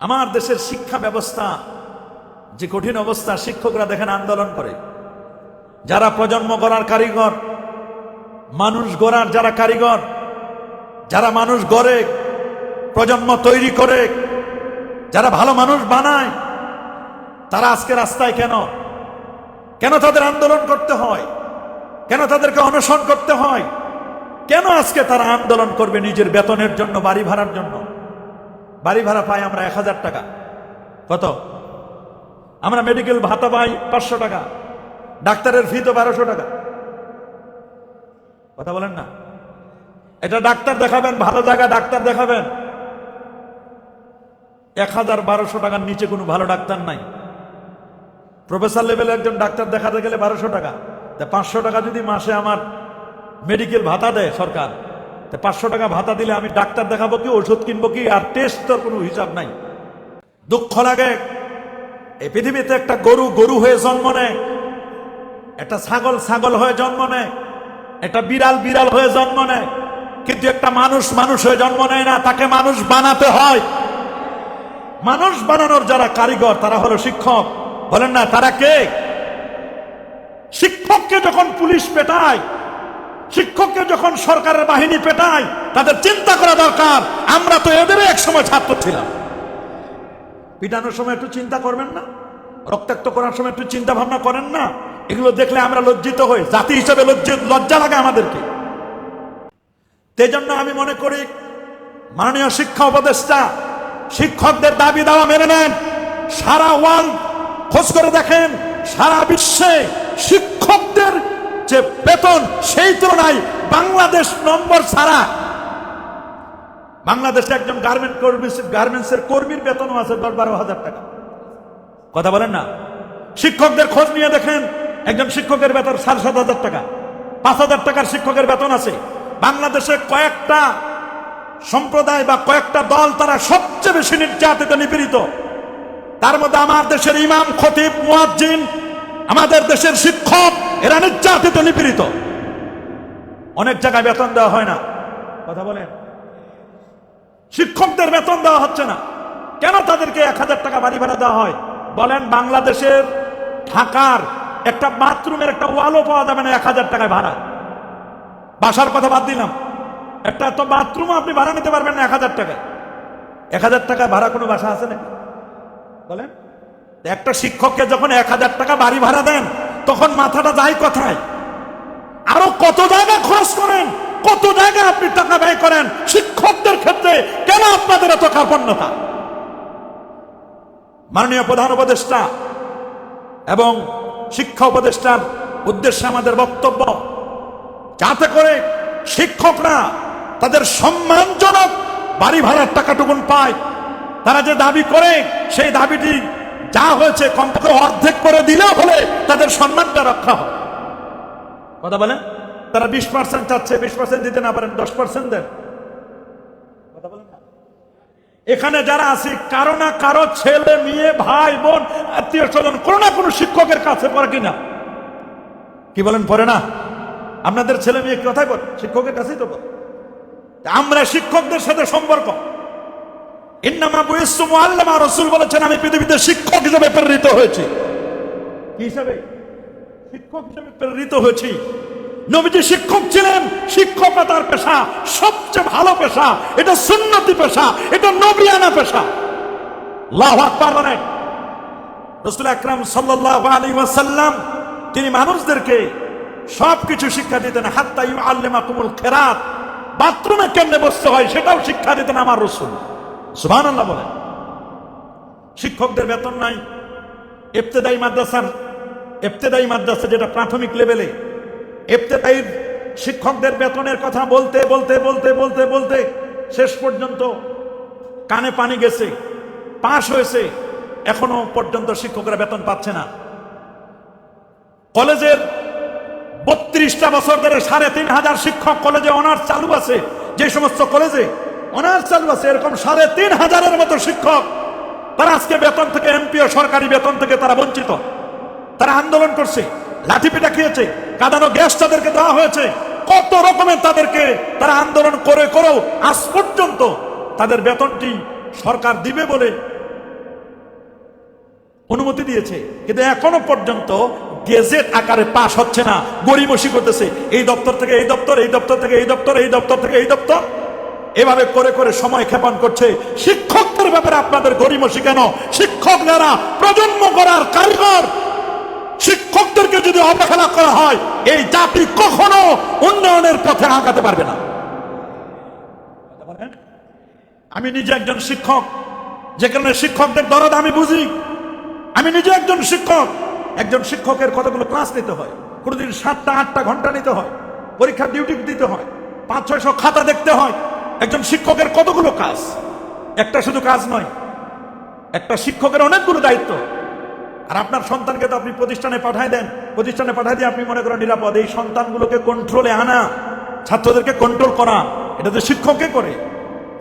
আমার দেশের শিক্ষা ব্যবস্থা, যে কঠিন অবস্থা শিক্ষকরা দেখেন আন্দোলন করে। যারা প্রজন্ম গড়ার কারিগর, মানুষ গড়ার যারা কারিগর, যারা মানুষ গড়ে, প্রজন্ম তৈরি করে, যারা ভালো মানুষ বানায়, তারা আজকে রাস্তায় কেন? কেন তাদের আন্দোলন করতে হয়? কেন তাদেরকে অনশন করতে হয়? কেন আজকে তারা আন্দোলন করবে নিজের বেতনের জন্য, বাড়ি ভাড়ার জন্য? বাড়ি ভাড়া পাই আমরা এক হাজার টাকা। কত? আমরা মেডিকেল ভাতা পাই পাঁচশো টাকা। ডাক্তারের ফি তো বারোশো টাকা। কথা বলেন না? এটা ডাক্তার দেখাবেন, ভালো জায়গা ডাক্তার দেখাবেন। এক হাজার বারোশো টাকার নিচে কোনো ভালো ডাক্তার নাই। প্রফেসর লেভেলে একজন ডাক্তার দেখাতে গেলে বারোশো টাকা। তা পাঁচশো টাকা যদি মাসে আমার মেডিকেল ভাতা দেয় সরকার তা পাঁচশো টাকা ভাতা দিলে আমি ডাক্তার দেখাবো কি, ওষুধ কিনবো কি, আর টেস্ট তোর কোনো হিসাব নাই। দুঃখ লাগে। এই পৃথিবীতে একটা গরু গরু হয়ে জন্ম নেয়। একটা ছাগল ছাগল হয়ে জন্ম নেয়। একটা বিড়াল বিড়াল হয়ে জন্ম নেয়। কিন্তু একটা মানুষ মানুষ হয়ে জন্ম নেয় না, তাকে মানুষ বানাতে হয়। মানুষ বানানোর যারা কারিগর, তারা হলো শিক্ষক। বলেন না, তারা কে? শিক্ষককে যখন পুলিশ পেটায় শিক্ষককে যখন সরকারের বাহিনী পেটায়, তাদের চিন্তা করা দরকার, আমরা তো এদেরও এক সময় ছাত্র ছিলাম। পিটানোর সময় একটু চিন্তা করবেন না? রক্তাক্ত করার সময় একটু চিন্তা ভাবনা করেন না? এগুলো দেখলে আমরা লজ্জিত হই। জাতি হিসেবে লজ্জিত লজ্জা লাগে আমাদেরকে। জন্য আমি মনে করি, মাননীয় শিক্ষা উপদেষ্টা, শিক্ষকদের দাবি দাওয়া মেনে নেন। সারা ওয়ার্ল্ড খোঁজ করে দেখেন, সারা বিশ্বে শিক্ষকদের যে বেতন সেই তুলনায় বাংলাদেশ নম্বর ছাড়া। বাংলাদেশে একজন গার্মেন্ট কর্মী গার্মেন্টসের কর্মীর বেতনও আছে দশ বারো হাজার টাকা। কথা বলেন না? শিক্ষকদের খোঁজ নিয়ে দেখেন, একজন শিক্ষকের বেতন সাড়ে সাত হাজার টাকা। পাঁচ হাজার টাকার শিক্ষকের বেতন আছে। বাংলাদেশে কয়েকটা সম্প্রদায় বা কয়েকটা দল তারা সবচেয়ে বেশি নির্যাতিত, নিপীড়িত। তার মধ্যে আমার দেশের ইমাম, খতিব, মুয়াজ্জিন আমাদের দেশের শিক্ষক, এরা নির্যাতিত, নিপীড়িত। অনেক জায়গায় বেতন দেওয়া হয় না। কথা বলেন। শিক্ষকদের বেতন দেওয়া হচ্ছে না। কেন তাদেরকে এক হাজার টাকা বাড়ি ভাড়া দেওয়া হয়? বলেন, বাংলাদেশের ঢাকার একটা বাথরুমের একটা ওয়ালও পাওয়া যাবে না এক হাজার টাকায় ভাড়া। বাসার কথা বাদ দিলাম। একটা তো বাথরুম আপনি ভাড়া নিতে পারবেন না এক হাজার টাকায়। এক হাজার টাকা ভাড়া কোনো বাসা আছে নাকি? বলেন। একটা শিক্ষককে যখন এক হাজার টাকা বাড়ি ভাড়া দেন, তখন মাথাটা যায় কোথায়? আরও কত জায়গা খরচ করেন? কত জায়গায় আপনি টাকা ব্যয় করেন? শিক্ষকদের ক্ষেত্রে কেন আপনাদের এত কার্পণ্যতা? মাননীয় প্রধান উপদেষ্টা এবং শিক্ষা উপদেষ্টার উদ্দেশ্যে আমাদের বক্তব্য, যাতে করে শিক্ষকরা তাদের সম্মানজনক বাড়ি ভাড়ার টাকাটুকুন পায়। তারা যে দাবি করে, সেই দাবিটি যা হয়েছে কমপক্ষে অর্ধেক করে দিলেও হলে তাদের সম্মানটা রক্ষা হয় কথা বলেন। তারা বিশ পার্সেন্ট চাচ্ছে বিশ পার্সেন্ট দিতে না পারেন দশ পার্সেন্ট দেন। কথা বলেন এখানে যারা আছি কারও না কারও ছেলে মেয়ে ভাই বোন আত্মীয় স্বজন কোনো না কোনো শিক্ষকের কাছে পড়ে কিনা? কি বলেন পড়ে না? আপনাদের ছেলে মেয়ে কোথায় পড়ে শিক্ষকের কাছেই তো আমরা শিক্ষকদের সাথে সম্পর্ক। ইন্নামা বলেছেন, আমি শিক্ষক প্রেরিত কি শিক্ষক হিসেবে প্রেরিত হয়েছি। শিক্ষক ছিলেন পেশা। সবচেয়ে ভালো পেশা, এটা সুন্নতি পেশা, এটা পেশা। সাল্লাল্লাহু আলাইহি ওয়াসাল্লাম, তিনি মানুষদেরকে সবকিছু শিক্ষা দিতেন। হাত্তা ইউআল্লিমাকুমুল খিরাত। বাথরুমে কেমনে বসতে হয় সেটাও শিক্ষা দিতেন আমার রসুল। সুবহানাল্লাহ বলেন শিক্ষকদের বেতন নাই। ইবতেদায়ী মাদ্রাসার, ইবতেদায়ী মাদ্রাসা যেটা প্রাথমিক লেভেলে ইবতেদায়ী শিক্ষকদের বেতনের কথা বলতে বলতে বলতে বলতে বলতে শেষ পর্যন্ত কানে পানি গেছে, পাশ হয়েছে, এখনও পর্যন্ত শিক্ষকরা বেতন পাচ্ছে না। কলেজের বত্রিশটা বছর ধরে সাড়ে তিন হাজার শিক্ষক কলেজে অনার্স চালু আছে, যে সমস্ত কলেজে অনার্স চালু এরকম সাড়ে তিন হাজারের মতো শিক্ষক। তারা আজকে বেতন থেকে এমপি ও সরকারি বেতন থেকে তারা বঞ্চিত। তারা আন্দোলন করছে, লাঠি পিটা খেয়েছে, কাদানো গ্যাস তাদেরকে দেওয়া হয়েছে। কত রকমের তাদেরকে তারা আন্দোলন করে করেও আজ পর্যন্ত তাদের বেতনটি সরকার দিবে বলে অনুমতি দিয়েছে। কিন্তু এখনও পর্যন্ত গেজেট আকারে পাস হচ্ছে না, গড়িমসি করতেছে, এই দপ্তর থেকে এই দপ্তর এই দপ্তর থেকে এই দপ্তর এই দপ্তর থেকে এই দপ্তর। এভাবে করে করে সময় ক্ষেপণ করছে। শিক্ষকদের ব্যাপারে আপনাদের গড়িমসি কেন শিক্ষক যারা প্রজন্ম করার কারিগর। শিক্ষকদেরকে যদি অবহেলা করা হয়, এই জাতি কখনো উন্নয়নের পথে আগাতে পারবে না। আমি নিজে একজন শিক্ষক। যেখানে শিক্ষকদের দরদ আমি বুঝি। আমি নিজে একজন শিক্ষক। একজন শিক্ষকের কতগুলো ক্লাস নিতে হয়? কোনোদিন সাতটা, আটটা ঘণ্টা নিতে হয়। পরীক্ষার ডিউটি দিতে হয়। পাঁচ ছয়শো খাতা দেখতে হয়। একজন শিক্ষকের কতগুলো কাজ? একটা শুধু কাজ নয়, একটা শিক্ষকের অনেকগুলো দায়িত্ব। আর আপনার সন্তানকে তো আপনি প্রতিষ্ঠানে পাঠায় দেন। প্রতিষ্ঠানে পাঠায় দিয়ে আপনি মনে করেন নিরাপদ। এই সন্তানগুলোকে কন্ট্রোলে আনা, ছাত্রদেরকে কন্ট্রোল করা, এটা তো শিক্ষককে করে।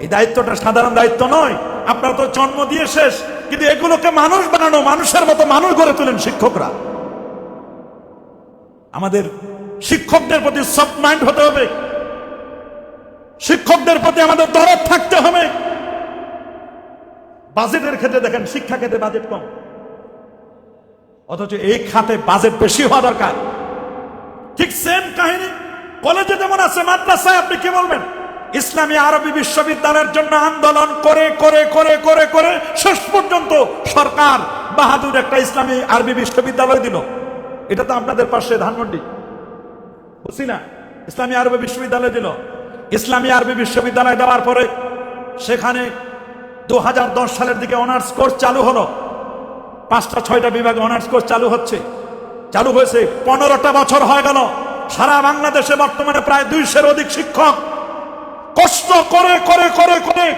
এই দায়িত্বটা সাধারণ দায়িত্ব নয়, আপনারা তো জন্ম দিয়ে শেষ। কিন্তু এগুলোকে মানুষ বানানো, মানুষের মতো মানুষ গড়ে তোলেন শিক্ষকরা। আমাদের শিক্ষকদের প্রতি সফট মাইন্ড হতে হবে। শিক্ষকদের প্রতি আমাদের দরদ থাকতে হবে। বাজেটের ক্ষেত্রে দেখেন, শিক্ষা ক্ষেত্রে বাজেট কম। অথচ এই খাতে বাজেট বেশি হওয়া দরকার। ঠিক সেম কাহিনী, কলেজে যেমন আছে, মাদ্রাসায় আপনি কি বলবেন? ইসলামী আরবি বিশ্ববিদ্যালয়ের জন্য আন্দোলন করে করে করে করে করে শেষ পর্যন্ত সরকার বাহাদুর একটা ইসলামী আরবি বিশ্ববিদ্যালয় দিল। এটা তো আপনাদের পাশে ধানমন্ডি। বুঝছি না? ইসলামী আরবি বিশ্ববিদ্যালয় দিল। ইসলামী আরবি বিশ্ববিদ্যালয় দেওয়ার পরে সেখানে দু হাজার দশ সালের দিকে অনার্স কোর্স চালু হলো। পাঁচটা, ছয়টা বিভাগে অনার্স কোর্স চালু হচ্ছে। চালু হয়েছে, পনেরোটা বছর হয়ে গেল। সারা বাংলাদেশে বর্তমানে প্রায় দুইশের অধিক শিক্ষক। কষ্ট করে করে করে করে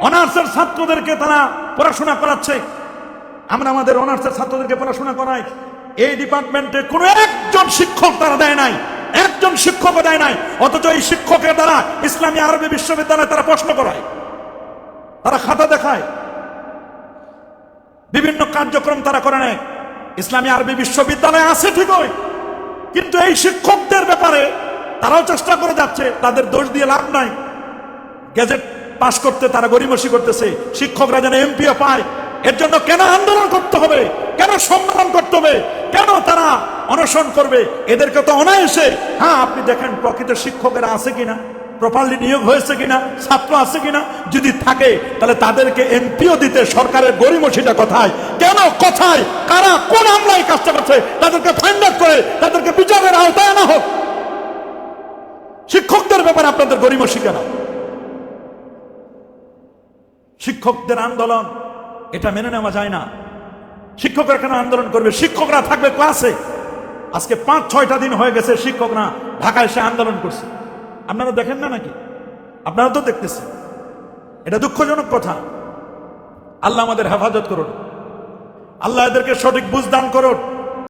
অনার্সের ছাত্রদেরকে তারা পড়াশোনা করাচ্ছে। আমরা আমাদের অনার্সের ছাত্রদেরকে পড়াশোনা করাই। এই ডিপার্টমেন্টে কোনো একজন শিক্ষক তারা দেয় নাই। একজন শিক্ষকও দেয় নাই, অথচ এই শিক্ষকের দ্বারা ইসলামী আরবি বিশ্ববিদ্যালয়ে তারা প্রশ্ন করায়, তারা খাতা দেখায়। বিভিন্ন কার্যক্রম তারা করে নেয়। ইসলামী আরবি বিশ্ববিদ্যালয় আছে ঠিকই, কিন্তু এই শিক্ষকদের ব্যাপারে তারাও চেষ্টা করে যাচ্ছে, তাদের দোষ দিয়ে লাভ নাই। গেজেট পাশ করতে তারা গরিমসি করতেছে, শিক্ষকরা যেন এমপিও পায়, এর জন্য কেন আন্দোলন করতে হবে? কেন সম্মান করতে হবে? কেন তারা অনশন করবে? এদেরকে তো অনায়াসে। হ্যাঁ আপনি দেখেন প্রকৃত শিক্ষকেরা আছে কিনা? প্রপারলি নিয়োগ হয়েছে কিনা? ছাত্র আছে কিনা? যদি থাকে, তাহলে তাদেরকে এমপিও দিতে সরকারের গরিমসিটা কোথায়? কেন কোথায়? কারা কোন আমলায় কাজটা করছে? তাদেরকে ফাইন্ড আউট করে, তাদেরকে বিচারের আওতায় আনা হোক। শিক্ষকদের ব্যাপারে আপনাদের গরিমসি কেন? শিক্ষকদের আন্দোলন, এটা মেনে নেওয়া যায় না। শিক্ষকরা কেন আন্দোলন করবে? শিক্ষকরা থাকবে ক্লাসে আজকে পাঁচ, ছয়টা দিন হয়ে গেছে শিক্ষকরা ঢাকায় এসে আন্দোলন করছে। আপনারা দেখেন না নাকি? আপনারা তো দেখতেছেন। এটা দুঃখজনক কথা। আল্লাহ আমাদের হেফাজত করুন। আল্লাহ এদেরকে সঠিক বুঝদান করুন।